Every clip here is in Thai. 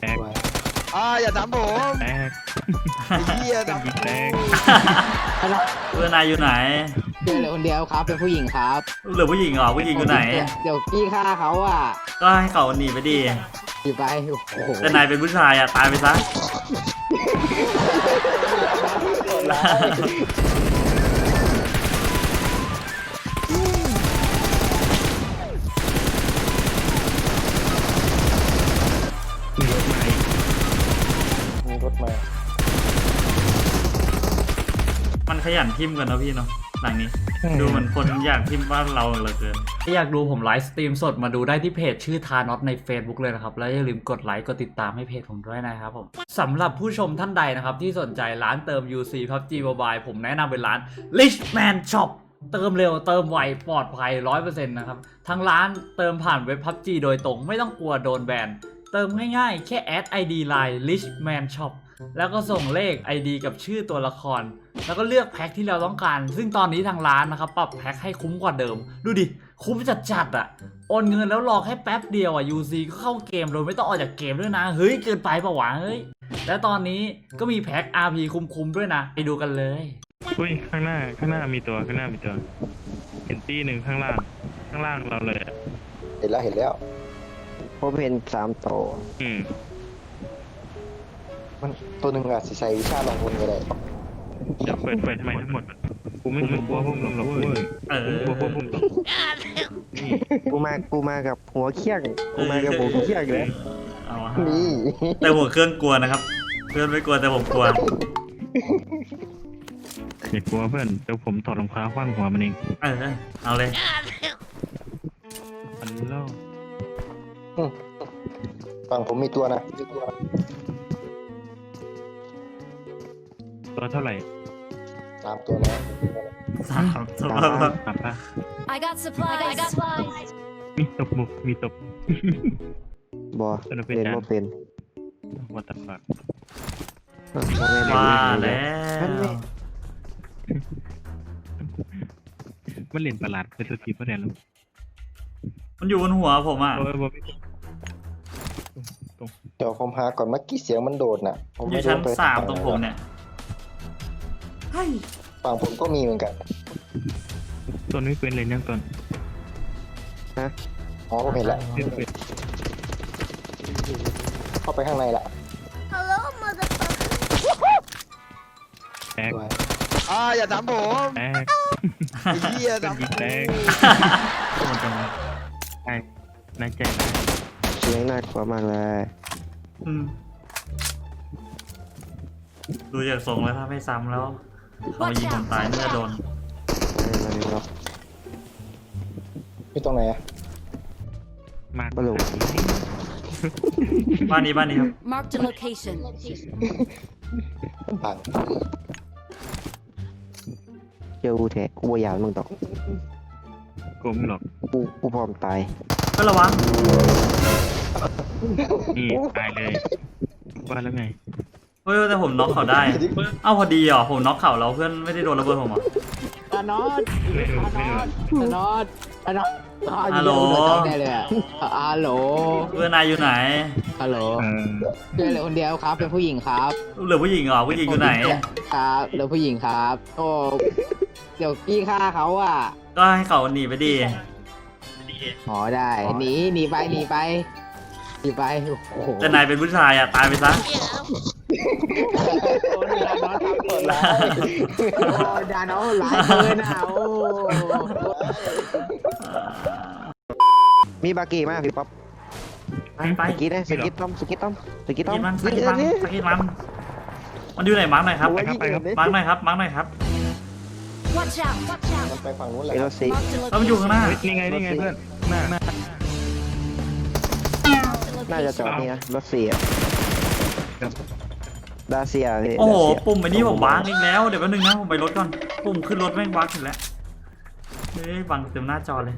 แตกอ่าอย่าถามผมแตกไอ้เหี้ยเป็นทำยิงแตกเพื่อนนายอยู่ไหนเจอเหลือคนเดียวครับ เป็นผู้หญิงครับเหลือผู้หญิงเหรอผู้หญิงอยู่ไหน เดี๋ยวพี่ฆ่าเขาอะก็ให้เขาหนีไปดีอยู่ไปโอ้โหแต่นายเป็นผู้ชายอะตายไปซะ ยันทิมกันนะพี่เนาะหลังนี้ ดูเหมือนคนอยากทิมบ้านเราเหลือเกิน ถ้าอยากดูผมไลฟ์สตรีมสดมาดูได้ที่เพจชื่อทานอตใน Facebook เลยนะครับ แล้วอย่าลืมกดไลค์กดติดตามให้เพจผมด้วยนะครับผมสำหรับผู้ชมท่านใดนะครับ ที่สนใจร้านเติม UC PUBG Mobile ผมแนะนำเป็นร้าน Richman Shop เติมเร็วเติมไวปลอดภัย100%นะครับทางร้านเติมผ่านเว็บ PUBG โดยตรงไม่ต้องกลัวโดนแบนเติมง่ายๆ แค่แอด ID Line Richman Shop แล้วก็ส่งเลข ID กับชื่อตัวละคร แล้วก็เลือกแพ็คที่เราต้องการ ซึ่งตอนนี้ทางร้านนะครับปรับแพ็คให้คุ้มกว่าเดิม ดูดิ คุ้มจัดๆอะ่ะ โอนเงินแล้วรอแค่แป๊บเดียวอะ UC ก็เข้าเกมโดยไม่ต้องออกจากเกมด้วยนะ เฮ้ย เกินไปปะวะเฮ้ย และตอนนี้ก็มีแพ็ค RP คุ้มๆด้วยนะ ไปดูกันเลย อุ้ยข้างหน้าข้างหน้ามีตัวข้างหน้ามีตัว เห็นตีหนึ่งข้างล่าง ข้างล่างเราเลยอะเห็นแล้วเห็นแล้ว ผมเห็นสามโตอืม มันตัวหนึ่งอะสิใส่วิชาลองคนก็ได้เดี๋ยวเปิดเปิดไม่ทั้งหมดกูไม่กลัวพวกมึงหรอกเว้ยเออกูกลัวพวกมึงหรอกนี่กูมากูมากับหัวเขี้ยงกูมากับหัวเขี้ยงเลยเอาวะนี่แต่หัวเครื่องกลัวนะครับ เพื่อนไม่กลัวแต่ผมกลัวอย่ากลัวเพื่อนเดี๋ยวผมถอดรองเท้าคว้างหัวมันเองเออเอาเลยอันนี้ล่อฝั่งผมมีตัวนะ ตัวตัวเท่าไหร่สามตัวนะสามตัวถามปะ I got supplies. I got supplies. มีตบมุกมีตบ บอเป็นเป็นเล่นจานบ่เป็นวัตถุฟักว่าแล้วมันเล่นประหลาดเป็นสกีประเด็นแล้วมันอยู่บนหัวผมอะโอ้ยบอไม่เดี๋ยวผมหาก่อนเมื่อกี้เสียงมันโดดน่ะผมอไม่ยู่ชั้นรู้ไปสามฝั่ตรงไหผมเนี่ย ฝั่งผมก็มีเหมือนกันต้นไม่เป็นเลยเนี่ยต้นอ๋อผมเห็นแล้วไม่เป็นเข้าไปข้างในละ Hello, motherfucker. แตกอ่าอย่าถามผมแตกไอ้เหี้ยเป็นทำยิงแตกมันจะมาไอ้นายใจร้ายเสียงน่ากลัวมากเลยอืมดูจากทรงแล้วถ้าไม่ซ้ำแล้ว เขามายิงผมตายน่าจะโดนไม่มาเลยหรอกอยู่ตรงไหนอะ มากบลูบ้านนี้บ้านนี้ครับ Marked a location. ฝั่งเจอกูแท้กูบ่อยากมึงตอกกลมหรอกกูกูพร้อมตายก็ระวังนี่ตายเลยว่าแล้วไง เฮ้ยแต่ผมน็อกเขาได้ เอ้าพอดีเหรอผมน็อกเขาแล้วเพื่อนไม่ได้โดนระเบิดผมเหรอตานอตไม่โดนไม่โดนตานอตตานอตฮัลโหลได้เลยอะฮัลโหลเพื่อนนายอยู่ไหนฮัลโหลเออเจอเหลือคนเดียวครับ เป็นผู้หญิงครับเหลือผู้หญิงเหรอผู้หญิงอยู่ไหนครับเหลือผู้หญิงครับโอ้เดี๋ยวพี่ฆ่าเขาอะ ก็ให้เขาหนีไปดีอ๋อได้หนีหนีไปหนีไปหนีไปโอ้โหแต่นายเป็นผู้ชายอะตายไปซะ โอ้ดานอสทำเองแล้วโอ้ดานอสหลายเกินอะโอ้มีบากีมากพี่ป๊อปไปไปสกิดนะสกิดต้อมสกิดต้อมสกิดต้อกิมนมันยิกิงนมันเลยกินมันมันอยู่ไหนมาร์กหน่อยครับโอ้ยยิงเลยมาร์กหน่อยครับมาร์กหน่อยครับ Watch out. Watch มัน out. ไปฝั่งนู้นแหละไอ้รถสี Marked a แล้วมันอยู่ข้างหน้าเฮ้ยนี่ไงนี่ไงเพื่อนหน้าหน้าน่าจะจอดนี่นะรถเสีย ดาเซียพี่โอ้โหดาเซียปุ่มไอ้นี่ผมวางอีกแล้ว เดี๋ยวแป๊บนึงนะผมไปรถก่อน ปุ่มขึ้นรถแม่งวางถึงแล้วเฮ้ยบังเต็มหน้าจอเลย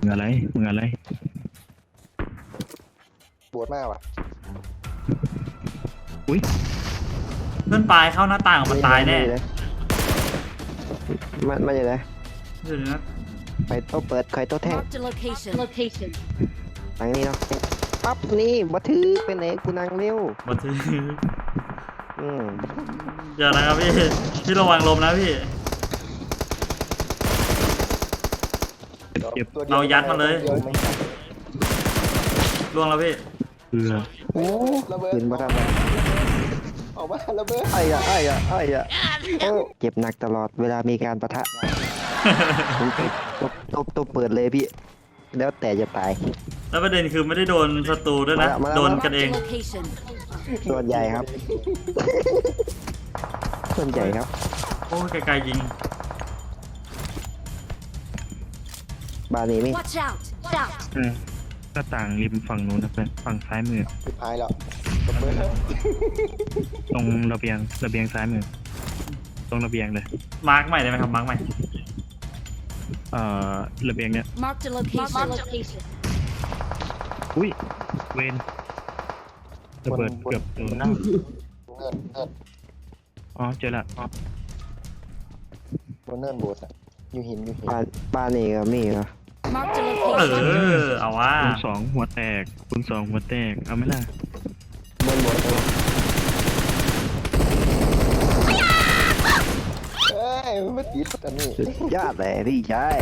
มึงอะไรมึงอะไรปวดมากว่ะอุ้ยเพื่อนปลายเข้าหน้าต่างมันตายแน่มันมันอยู่ไหนเดี๋ยวนะไปโต๊ะเปิดใครโต๊ะแท่ง Marked a location. Location. หลังนี้เนาะปั๊บนี่มาถือไปไหนกูนั่งเร็วบนถืออืมเดี๋ยวนะครับพี่ พี่ระวังลมนะพี่ เก็บตัวดีวเรายัดมาเลยตัวดีวไหล่วงแล้วพี่ เกลือโอ้ระเบิดปืนมาทำอะไรออกมาระเบิดไอ้อะไอ้อะไอ้อะโอ้เจ็บหนักตลอดเวลามีการปะทะผมตบตบตบตบเปิดเลยพี่ แล้วแต่จะตาย แล้วประเด็นคือไม่ได้โดนศัตรูด้วยนะ มาแล้วมาแล้วโดนกัน Marked เอง a location. ส่วนใหญ่ครับ ส่วนใหญ่ครับ โอ้ยไกลๆยิงบ้านนี้นี่ Watch out. Watch out. อืมหน้าต่างริมฝั่งนู้นนะเพื่อนฝั่งซ้ายมือ สุดท้ายแล้วระเบิดตรงระเบียงระเบียงซ้ายมือ ตรงระเบียงเลย มาร์กใหม่ได้ไหมครับ มาร์กใหม่ เอ่อระเบียงเนี้ย Marked a location. Marked a location. อุ้ย เวนระเบิดเกือบโดนเนินเนินอ๋อ เจอละอ๋อบนเนินโบสถ์อะอยู่หินอยู่หินบ้านบ้านนี้ก็มีเหรอ Marked a เอ location. อ เอาว่าคูณสองหัวแตกคูณสองหัวแตก เอาไหมล่ะ บนโบสถ์เลยเอ้ยมันไม่ติดกันนี่สุดยอดเลยพี่ชาย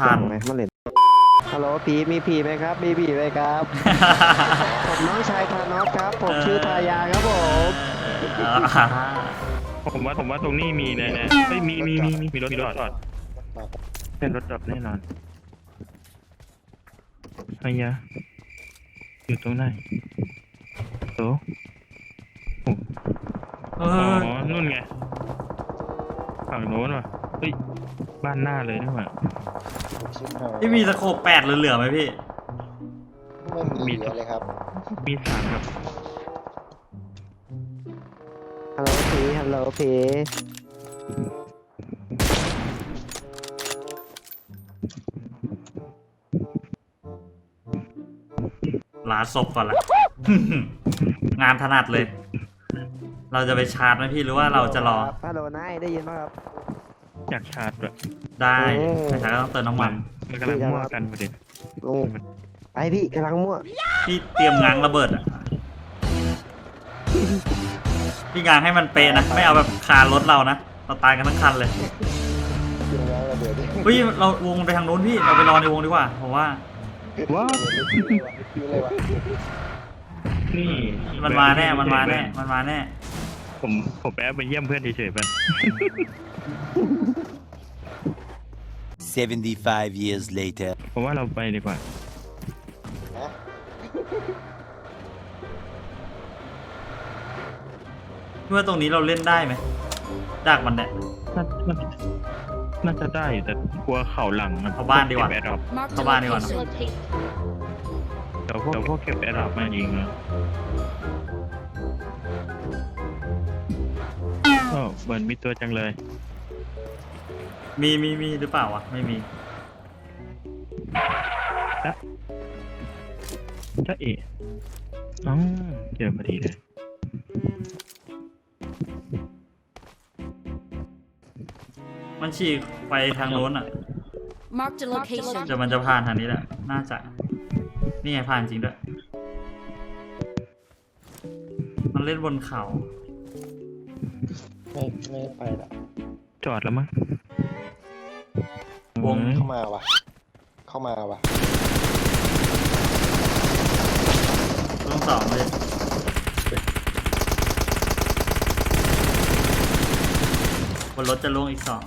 ทันไหมมาเล่นฮัลโหลผีมีผีไหมครับ มีผีไหมครับ ผมน้องชายทานอสครับ ผมชื่อทายาครับผมผมว่าผมว่าตรงนี้มีแน่ๆเฮ้ยมีมีมีมีมีรถจอดเป็นรถจอดแน่นอนไอ้ยะอยู่ตรงไหนโตเออ๋ออนู่นไงฝั่งโน้นว่ะ เฮ้ยบ้านหน้าเลยนี่หว่าชิบหายพี่มีสโคปแปดเหลือๆไหมพี่ ไม่มีเหลือเลยครับมีสามครับฮัลโหลผีฮัลโหลผีลาศพก่อนละ งานถนัดเลย เราจะไปชาร์จไหมพี่หรือว่าเราจะรอ ฮัลโหลนายได้ยินไหมครับ อยากชาร์จแบบได้โอ้แต่ชาร์จก็ต้องเติมน้ำมันมันกำลังมั่วกันประเด็นลุงไปพี่กำลังมั่วพี่เตรียมง้างระเบิดอะพี่ง้างให้มันเป๊ะนะไม่เอาแบบคารถเรานะเราตายกันทั้งคันเลยกินแล้วระเบิดดิเฮ้ยเราวงไปทางนู้นพี่เราไปรอในวงดีกว่าผมว่า ว้าคิวเลยวะนี่มันมาแน่มันมาแน่มันมาแน่ผมผมแอบไปเยี่ยมเพื่อนเฉยๆไป 75 years later. ผมว่าเราไปดีกว่าฮะพี่ว่าตรงนี้เราเล่นได้ไหมดักมันเนี่ย น่าน่าน่าจะได้อยู่แต่กลัวเข่าหลังนะเอาบ้านดีกว่าเบแอร์ดรอป Marked a Come on, Ivan. location. เดี๋ยวพวกเดี๋ยวพวกเก็บแอร์ดรอปมายิงนะโอ้เหมือนมีตัวจังเลย มีมีมีหรือเปล่าวะไม่มีจ้าเอ๋อ๋อเจอพอดีเลยมันฉีกไปทางโน้นอะ Marked a location. เดี๋ยวมันจะผ่านทางนี้แหละ น่าจะ นี่ไงผ่านจริงด้วย มันเล่นบนเขา ไม่ไม่ไปละจอดแล้วมั้ง วงอืมเข้ามาวะเข้ามาวะเรื่องสองเลยบนรถจะล่วงอีกสอง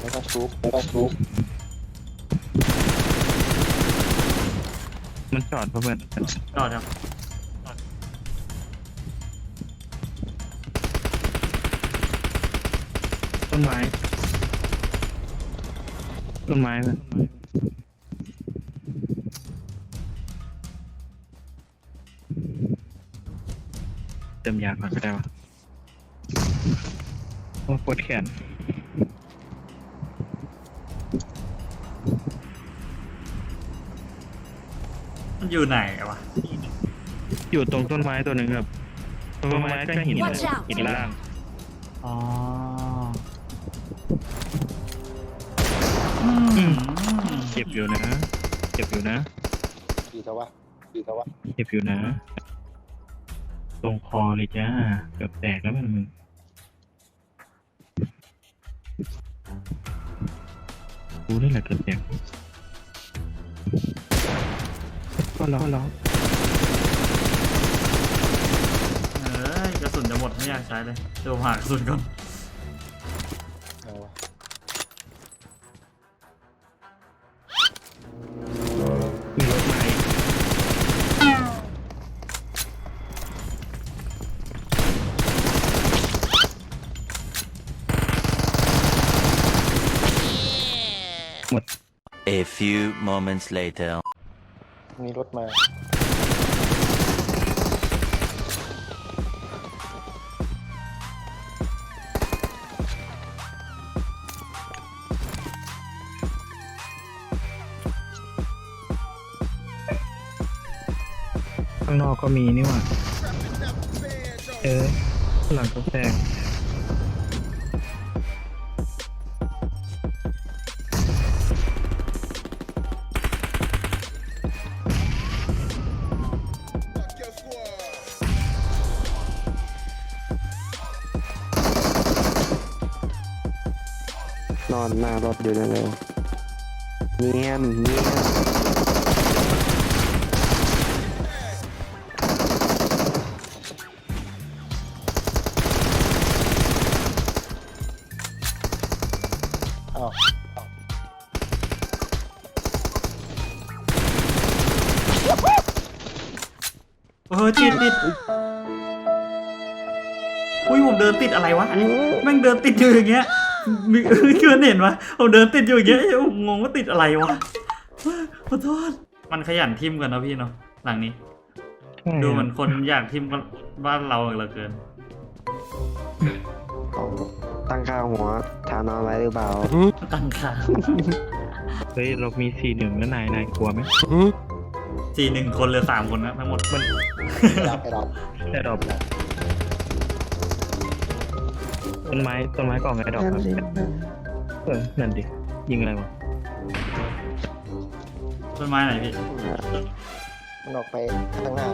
แล้วก็ชุบแล้วก็ชุบมันจอดเพราะเพื่อนจอดครับ ต้นไม้ต้นไม้ต้นมเติมยาก่อนก็ได้วะโอ้ปวดแขนมันอยู่ไหนวะอยู่ตรงต้นไม้ตัวหนึ่งครับต้นไม้ใกล้หิน Watch หินล่าง อ๋อ เจ็บอยู่นะเจ็บอยู่นะ ดีแต่ว่าดีแต่ว่าเจ็บอยู่นะ ตรงคอเลยจ้า เกือบแตกแล้วมันกูนี่แหละเกือบแตกก็ร้องร้องเอ้ยกระสุนจะหมดไม่อยากใช้เลยเดี๋ยวผมหากระสุนก่อน A few moments later. มีรถมา ข้างนอกก็มีนี่หว่า เออหลังก็แตก นอนหน้ารถอยู่นั่นเลยเงียบเงียบอ้าวเออติดติดอุ้ยผมเดินติดอะไรวะแม่งเดินติดอยู่อย่างเงี้ย มีเพื่อนเห็นปะผมเดินติดอยู่อย่างเงี้ยผมงงว่าติดอะไรวะขอโทษมันขยันทิมกันนะพี่เนาะหลังนี้ ดูเหมือนคนอยากทิมบ้านเราเหลือเกินเขาตั้งค่าหัวฐานอนไว้หรือเปล่า ตั้งค่าเฮ้ยเรามีสี่หนึ่งแล้วนายนายกลัวไหมสี่หนึ่งคนเหลือสามคนนะทั้งหมดมันไปรับไปรับได้ดอก ต้นไม้ต้นไม้ก่อนไงดอกครับเออนั่นดิยิงอะไรวะต้นไม้ไหนพี่มันออกไปข้างหน้า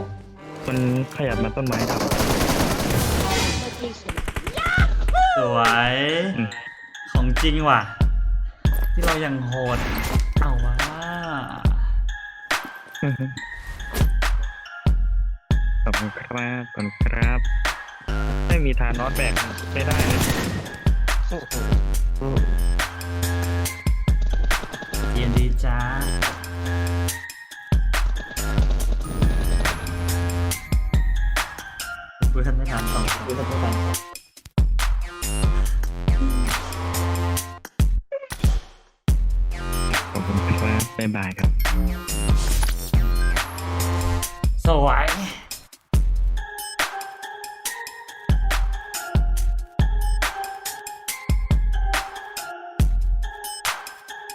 มันขยับมาต้นไม้ดำ Location. สวยอืมของจริงว่ะ ที่เรายังโหด เอาว่าขอบคุณครับขอบคุณครับ ไม่มีทานอสแบกไม่ได้เลยอืมเย็นดีจ้าเพื่อนไม่ทันสองเพื่อนไม่ทันขอบคุณครับบ๊ายบายครับ สวย